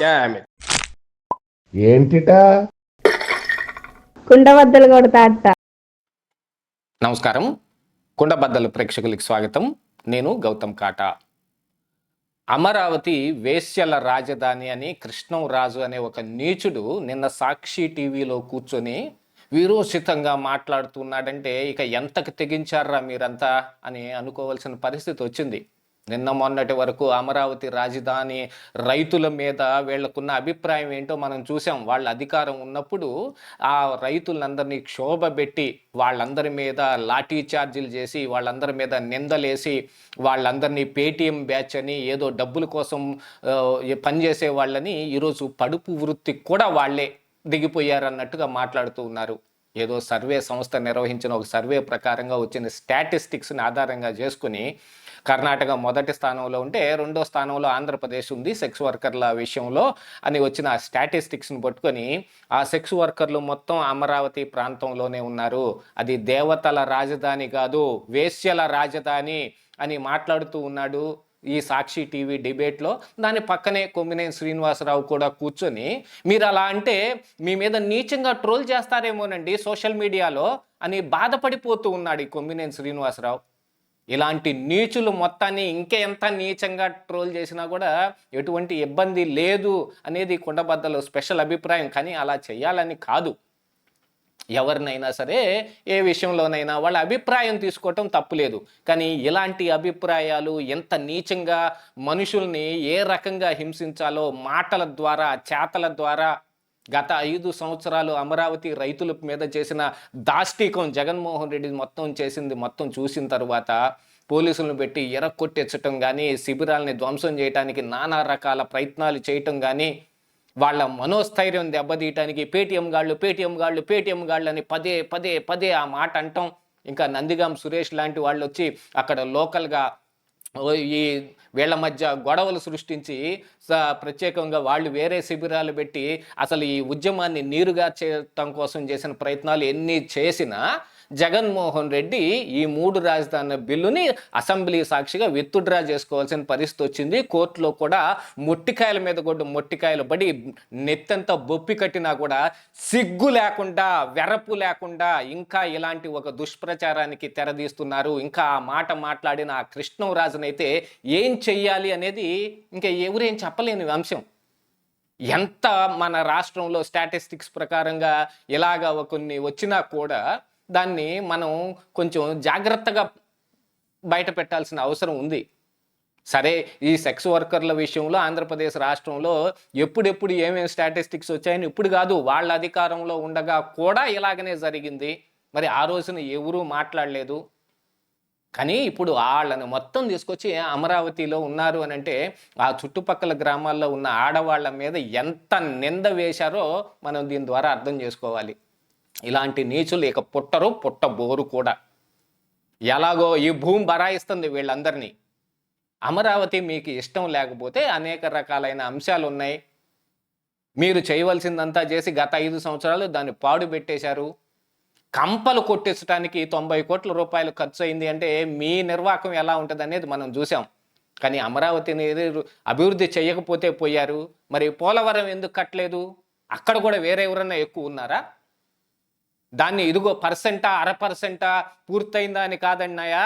Dam ఏంటిటా? కుండబద్దలు కొడతా అత్త. నమస్కారం. కుండబద్దలు ప్రేక్షకులకి స్వాగతం. నేను గౌతమ్ కాటా. అమరావతి వేశ్యల రాజధాని అని కృష్ణం రాజు అనే ఒక నీచుడు నిన్న సాక్షి టీవీలో కూర్చొని విరోచితంగా మాట్లాడుతున్నాడంటే ఇక ఎంతకు తెగించారా మీరంతా అని అనుకోవాల్సిన పరిస్థితి వచ్చింది. నిన్న మొన్నటి వరకు అమరావతి రాజధాని రైతుల మీద వీళ్ళకున్న అభిప్రాయం ఏంటో మనం చూసాం. వాళ్ళ అధికారం ఉన్నప్పుడు ఆ రైతులందరినీ క్షోభ పెట్టి వాళ్ళందరి మీద లాఠీ ఛార్జీలు చేసి వాళ్ళందరి మీద నిందలేసి వాళ్ళందరినీ పేటీఎం బ్యాచ్ అని ఏదో డబ్బుల కోసం పనిచేసే వాళ్ళని ఈరోజు పడుపు వృత్తికి కూడా వాళ్ళే దిగిపోయారన్నట్టుగా మాట్లాడుతూ ఉన్నారు. ఏదో సర్వే సంస్థ నిర్వహించిన ఒక సర్వే ప్రకారంగా వచ్చిన స్టాటిస్టిక్స్ని ఆధారంగా చేసుకుని కర్ణాటక మొదటి స్థానంలో ఉంటే రెండో స్థానంలో ఆంధ్రప్రదేశ్ ఉంది సెక్స్ వర్కర్ల విషయంలో అని వచ్చిన ఆ స్టాటిస్టిక్స్ని పట్టుకొని ఆ సెక్స్ వర్కర్లు మొత్తం అమరావతి ప్రాంతంలోనే ఉన్నారు. అది దేవతల రాజధాని కాదు వేశ్యల రాజధాని అని మాట్లాడుతూ ఉన్నాడు ఈ సాక్షి టీవీ డిబేట్లో దాని పక్కనే కొమ్మినేని శ్రీనివాసరావు కూడా కూర్చొని మీరు అలా అంటే మీ మీద నీచంగా ట్రోల్ చేస్తారేమోనండి సోషల్ మీడియాలో అని బాధపడిపోతూ ఉన్నాడు ఈ కొమ్మినేని శ్రీనివాసరావు. ఇలాంటి నీచులు మొత్తాన్ని ఇంకెంత నీచంగా ట్రోల్ చేసినా కూడా ఎటువంటి ఇబ్బంది లేదు అనేది కుండబద్దలు స్పెషల్ అభిప్రాయం. కానీ అలా చేయాలని కాదు. ఎవరినైనా సరే ఏ విషయంలోనైనా వాళ్ళ అభిప్రాయం తీసుకోవటం తప్పులేదు కానీ ఇలాంటి అభిప్రాయాలు ఎంత నీచంగా మనుషుల్ని ఏ రకంగా హింసించాలో మాటల ద్వారా చేతల ద్వారా గత ఐదు సంవత్సరాలు అమరావతి రైతుల మీద చేసిన దాష్టీకం జగన్మోహన్ రెడ్డి మొత్తం చేసింది మొత్తం చూసిన తర్వాత పోలీసులను పెట్టి ఎరక్కొట్టెచ్చటం కానీ శిబిరాలని ధ్వంసం చేయడానికి నానా రకాల ప్రయత్నాలు చేయటం కానీ వాళ్ళ మనోస్థైర్యం దెబ్బతీయటానికి పేటీఎం గాళ్ళు పేటీఎం గాళ్ళు పేటీఎం గాళ్ళు అని పదే పదే పదే ఆ మాట అంటాం. ఇంకా నందిగాం సురేష్ లాంటి వాళ్ళు వచ్చి అక్కడ లోకల్గా ఈ వీళ్ళ మధ్య గొడవలు సృష్టించి ప్రత్యేకంగా వాళ్ళు వేరే శిబిరాలు పెట్టి అసలు ఈ ఉద్యమాన్ని నీరుగా చేయటం కోసం చేసిన ప్రయత్నాలు ఎన్ని చేసినా జగన్మోహన్ రెడ్డి ఈ మూడు రాజధానుల బిల్లుని అసెంబ్లీ సాక్షిగా విత్డ్రా చేసుకోవాల్సిన పరిస్థితి వచ్చింది. కోర్టులో కూడా మొట్టికాయల మీద కూడా మొట్టికాయలు పడి నెత్తంతా బొప్పి కట్టినా కూడా సిగ్గు లేకుండా వెరపు లేకుండా ఇంకా ఇలాంటి ఒక దుష్ప్రచారానికి తెరదీస్తున్నారు. ఇంకా ఆ మాట మాట్లాడిన ఆ కృష్ణరాజునైతే ఏం చెయ్యాలి అనేది ఇంకా ఎవరేం చెప్పలేని అంశం. ఎంత మన రాష్ట్రంలో స్టాటిస్టిక్స్ ప్రకారంగా ఇలాగ కొన్ని వచ్చినా కూడా దాన్ని మనం కొంచెం జాగ్రత్తగా బయట పెట్టాల్సిన అవసరం ఉంది. సరే ఈ సెక్స్ వర్కర్ల విషయంలో ఆంధ్రప్రదేశ్ రాష్ట్రంలో ఎప్పుడెప్పుడు ఏమేమి స్టాటిస్టిక్స్ వచ్చాయని ఇప్పుడు కాదు వాళ్ళ అధికారంలో ఉండగా కూడా ఇలాగనే జరిగింది. మరి ఆ రోజున ఎవరూ మాట్లాడలేదు. కానీ ఇప్పుడు వాళ్ళని మొత్తం తీసుకొచ్చి అమరావతిలో ఉన్నారు అని అంటే ఆ చుట్టుపక్కల గ్రామాల్లో ఉన్న ఆడవాళ్ళ మీద ఎంత నింద వేశారో మనం దీని ద్వారా అర్థం చేసుకోవాలి. ఇలాంటి నీచులు ఇక పుట్టరు పుట్టబోరు కూడా. ఎలాగో ఈ భూమి బరాయిస్తుంది వీళ్ళందరినీ. అమరావతి మీకు ఇష్టం లేకపోతే అనేక రకాలైన అంశాలు ఉన్నాయి. మీరు చేయవలసిందంతా చేసి గత ఐదు సంవత్సరాలు దాన్ని పాడు పెట్టేశారు. కంపలు కొట్టించడానికి తొంభై కోట్ల రూపాయలు ఖర్చు అయింది అంటే మీ నిర్వాహకం ఎలా ఉంటుంది అనేది మనం చూసాం కానీ అమరావతిని అభివృద్ధి చేయకపోతే పోయారు. మరి పోలవరం ఎందుకు కట్టలేదు? అక్కడ కూడా వేరే ఎవరన్నా ఎక్కువ ఉన్నారా? దాన్ని ఇదిగో పర్సెంటా అర పర్సెంటా పూర్తయిందా అని కాదన్నాయా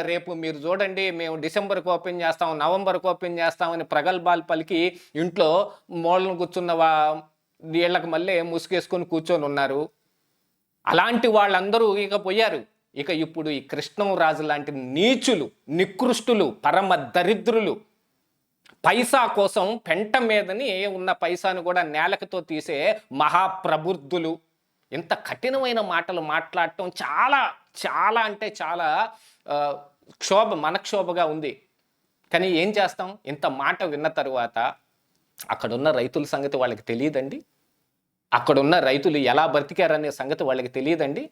రేపు మీరు చూడండి మేము డిసెంబర్కి ఓపెన్ చేస్తాం నవంబర్కి ఓపెన్ చేస్తామని ప్రగల్భాలు పలికి ఇంట్లో మూలను కూర్చున్న వా వీళ్ళకి మళ్ళీ ముసుగేసుకొని కూర్చొని ఉన్నారు. అలాంటి వాళ్ళందరూ ఇక పోయారు. ఇక ఇప్పుడు ఈ కృష్ణం రాజు లాంటి నీచులు నికృష్టులు పరమ దరిద్రులు పైసా కోసం పెంట మీదని ఉన్న పైసాను కూడా నేలకతో తీసే మహాప్రబుద్ధులు ఇంత కఠినమైన మాటలు మాట్లాడటం చాలా చాలా అంటే చాలా క్షోభ మనక్షోభగా ఉంది. కానీ ఏం చేస్తాం? ఇంత మాట విన్న తరువాత అక్కడున్న రైతుల సంగతి వాళ్ళకి తెలియదండి. అక్కడున్న రైతులు ఎలా బ్రతికారనే సంగతి వాళ్ళకి తెలియదండి.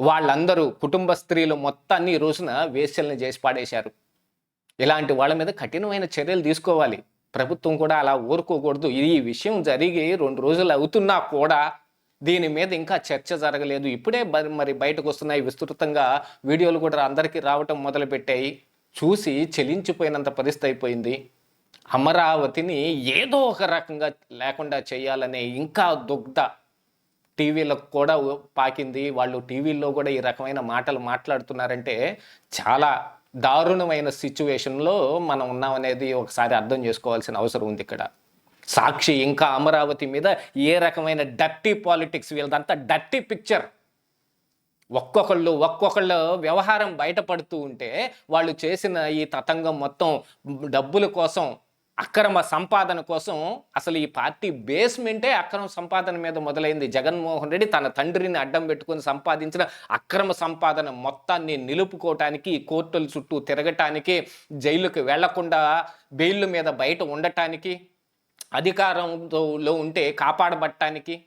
వాళ్ళందరూ కుటుంబ స్త్రీలు మొత్తాన్ని రోజున వేశ్యల్ని చేసి పాడేశారు. ఇలాంటి వాళ్ళ మీద కఠినమైన చర్యలు తీసుకోవాలి. ప్రభుత్వం కూడా అలా ఊరుకోకూడదు. ఈ విషయం జరిగి రెండు రోజులు అవుతున్నా కూడా దీని మీద ఇంకా చర్చ జరగలేదు. ఇప్పుడే మరి బయటకు వస్తున్నాయి. విస్తృతంగా వీడియోలు కూడా అందరికీ రావటం మొదలుపెట్టాయి. చూసి చెలించిపోయినంత పరిస్థితి అయిపోయింది. అమరావతిని ఏదో ఒక రకంగా లేకుండా చేయాలనే ఇంకా దుగ్ధ టీవీలకు కూడా పాకింది. వాళ్ళు టీవీల్లో కూడా ఈ రకమైన మాటలు మాట్లాడుతున్నారంటే చాలా దారుణమైన సిచ్యువేషన్లో మనం ఉన్నామనేది ఒకసారి అర్థం చేసుకోవాల్సిన అవసరం ఉంది ఇక్కడ. సాక్షి ఇంకా అమరావతి మీద ఏ రకమైన డర్టీ పాలిటిక్స్ వీళ్ళదంతా డర్టీ పిక్చర్. ఒక్కొక్కళ్ళు ఒక్కొక్కళ్ళు వ్యవహారం బయటపడుతూ ఉంటే వాళ్ళు చేసిన ఈ తతంగం మొత్తం డబ్బుల కోసం అక్రమ సంపాదన కోసం అసలు ఈ పార్టీ బేస్మెంటే అక్రమ సంపాదన మీద మొదలైంది. జగన్మోహన్ రెడ్డి తన తండ్రిని అడ్డం పెట్టుకుని సంపాదించిన అక్రమ సంపాదన మొత్తాన్ని నిలుపుకోవటానికి కోర్టుల చుట్టూ తిరగటానికి జైలుకి వెళ్ళకుండా బెయిల్ మీద బయట ఉండటానికి అధికారంలో ఉంటే కాపాడబట్టడానికి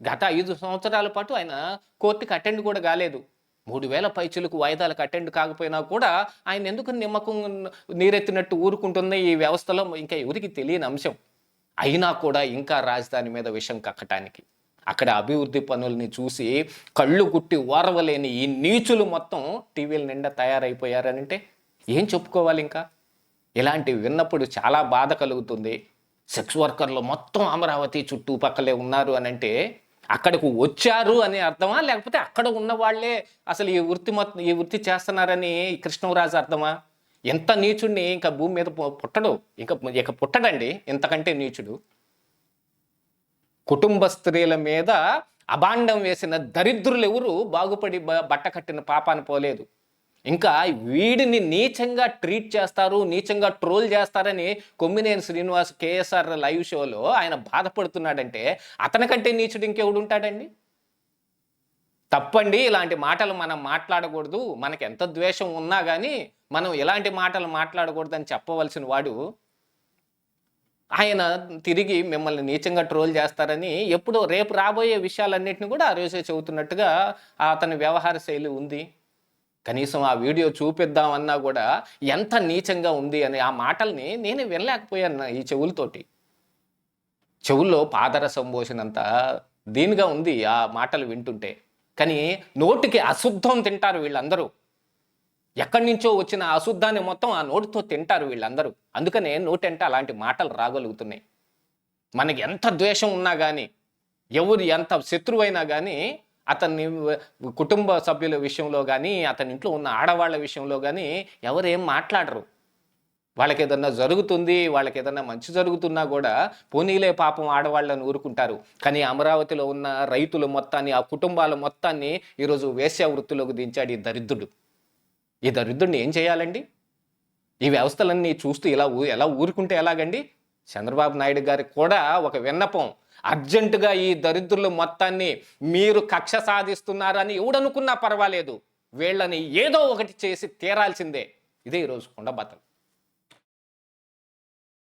గత ఐదు సంవత్సరాల పాటు ఆయన కోర్టుకి అటెండ్ కూడా కాలేదు. మూడు వేల పైచులకు వాయిదాలకు అటెండ్ కాకపోయినా కూడా ఆయన ఎందుకు నిమ్మకం నీరెత్తినట్టు ఊరుకుంటుంది ఈ వ్యవస్థలో? ఇంకా ఎవరికి తెలియని అంశం. అయినా కూడా ఇంకా రాజధాని మీద విషం కక్కటానికి. అక్కడ అభివృద్ధి పనుల్ని చూసి కళ్ళు గుట్టి ఓరవలేని ఈ నీచులు మొత్తం టీవీల నిండా తయారైపోయారనంటే ఏం చెప్పుకోవాలి ఇంకా? ఇలాంటివి విన్నప్పుడు చాలా బాధ కలుగుతుంది. సెక్స్ వర్కర్లు మొత్తం అమరావతి చుట్టుపక్కలే ఉన్నారు అని అంటే అక్కడికి వచ్చారు అని అర్థమా? లేకపోతే అక్కడ ఉన్న వాళ్ళే అసలు ఈ వృత్తి మొత్తం ఈ వృత్తి చేస్తున్నారని కృష్ణరాజు అర్థమా? ఎంత నీచుడిని ఇంకా భూమి మీద పుట్టడు. ఇంకా ఇక పుట్టడండి. ఇంతకంటే నీచుడు. కుటుంబ స్త్రీల మీద అభాండం వేసిన దరిద్రులు ఎవరు బాగుపడి బ- బట్ట కట్టిన పాపాన్ని పోలేదు. ఇంకా వీడిని నీచంగా ట్రీట్ చేస్తారు నీచంగా ట్రోల్ చేస్తారని కొమ్మినేని శ్రీనివాస్ కేఎస్ఆర్ లైవ్ షోలో ఆయన బాధపడుతున్నాడంటే అతనికంటే నీచుడు ఇంకెవడు ఉంటాడండి? తప్పండి ఇలాంటి మాటలు మనం మాట్లాడకూడదు. మనకి ఎంత ద్వేషం ఉన్నా కానీ మనం ఇలాంటి మాటలు మాట్లాడకూడదని చెప్పవలసిన వాడు ఆయన తిరిగి మిమ్మల్ని నీచంగా ట్రోల్ చేస్తారని ఎప్పుడో రేపు రాబోయే విషయాలన్నింటినీ కూడా ఆ రోజే చెబుతున్నట్టుగా అతని వ్యవహార శైలి ఉంది. కనీసం ఆ వీడియో చూపిద్దామన్నా కూడా ఎంత నీచంగా ఉంది అని ఆ మాటల్ని నేనే వినలేకపోయాను ఈ చెవులతోటి. చెవుల్లో పాదరసం పోసినంత దీనిగా ఉంది ఆ మాటలు వింటుంటే. కానీ నోటికి అశుద్ధం తింటారు వీళ్ళందరూ. ఎక్కడి నుంచో వచ్చిన అశుద్ధాన్ని మొత్తం ఆ నోటితో తింటారు వీళ్ళందరూ. అందుకనే నోటంటే అలాంటి మాటలు రాగలుగుతున్నాయి. మనకి ఎంత ద్వేషం ఉన్నా కానీ ఎవరు ఎంత శత్రువైనా కానీ అతన్ని కుటుంబ సభ్యుల విషయంలో కానీ అతని ఇంట్లో ఉన్న ఆడవాళ్ళ విషయంలో కానీ ఎవరేం మాట్లాడరు. వాళ్ళకి ఏదన్నా జరుగుతుంది వాళ్ళకి ఏదన్నా మంచి జరుగుతున్నా కూడా పోనీలే పాపం ఆడవాళ్ళని ఊరుకుంటారు. కానీ అమరావతిలో ఉన్న రైతుల మొత్తాన్ని ఆ కుటుంబాల మొత్తాన్ని ఈరోజు వేశ్య వృత్తిలోకి దించాడు ఈ దరిద్రుడు. ఈ దరిద్రుడిని ఏం చేయాలండి? ఈ వ్యవస్థలన్నీ చూస్తూ ఇలా ఊ- ఎలా ఊరుకుంటే ఎలాగండి? చంద్రబాబు నాయుడు గారికి కూడా ఒక విన్నపం అర్జెంటుగా ఈ దరిద్రులు మొత్తాన్ని మీరు కక్ష సాధిస్తున్నారని ఎవడనుకున్నా పర్వాలేదు. వీళ్ళని ఏదో ఒకటి చేసి తీరాల్సిందే. ఇదే ఈరోజు కొండబద్దలు